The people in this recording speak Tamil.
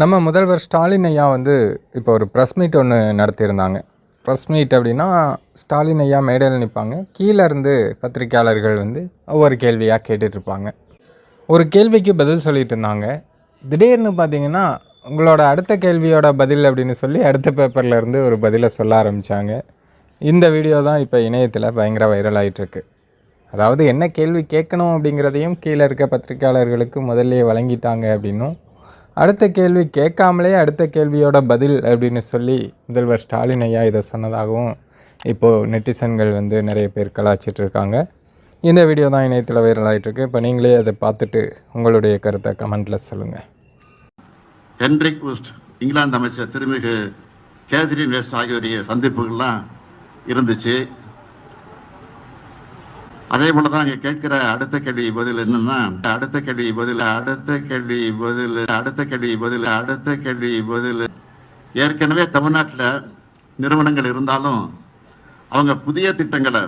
நம்ம முதல்வர் ஸ்டாலின் ஐயா வந்து இப்போ ஒரு ப்ரெஸ் மீட் ஒன்று நடத்தியிருந்தாங்க. ப்ரெஸ் மீட் அப்படின்னா ஸ்டாலின் ஐயா மேடையில் நிற்பாங்க கீழே இருந்து பத்திரிக்கையாளர்கள் வந்து ஒவ்வொரு கேள்வியாக கேட்டுட்ருப்பாங்க ஒரு கேள்விக்கு பதில் சொல்லிட்டு இருந்தாங்க. திடீர்னு பார்த்தீங்கன்னா உங்களோட அடுத்த கேள்வியோட பதில் அப்படின்னு சொல்லி அடுத்த பேப்பரில் இருந்து ஒரு பதிலை சொல்ல ஆரம்பித்தாங்க இந்த வீடியோ தான் இப்போ இணையத்தில் பயங்கர வைரல் ஆயிட்டிருக்கு. அதாவது என்ன கேள்வி கேட்கணும் அப்படிங்கிறதையும் கீழே இருக்க பத்திரிக்கையாளர்களுக்கு முதல்ல வழங்கிட்டாங்க அப்படின்னும் அடுத்த கேள்வி கேட்காமலே அடுத்த கேள்வியோட பதில் அப்படின்னு சொல்லி முதல்வர் ஸ்டாலின் ஐயா இதை சொன்னதாகவும் இப்போது நெட்டிசன்கள் வந்து நிறைய பேர் கலாச்சிட்டு இருக்காங்க. இந்த வீடியோ தான் இணையத்தில் வைரல் ஆகிட்டுருக்கு இப்போ நீங்களே அதை பார்த்துட்டு உங்களுடைய கருத்தை கமெண்ட்டில் சொல்லுங்கள் ஹென்ரிக் உஸ்ட் இங்கிலாந்து அமைச்சர் திருமிகு கேத்ரின் வெஸ்ட் ஆகியோருடைய சந்திப்புகள்லாம் இருந்துச்சு. அதே போல தான் இங்கே கேட்கிற அடுத்த கேள்வி பதில் என்னன்னா அடுத்த கேள்வி பதில் அடுத்த கேள்வி பதில் அடுத்த கேள்வி பதில் அடுத்த கேள்வி பதில். ஏற்கனவே தமிழ்நாட்டில் நிறுவனங்கள் இருந்தாலும் அவங்க புதிய திட்டங்களை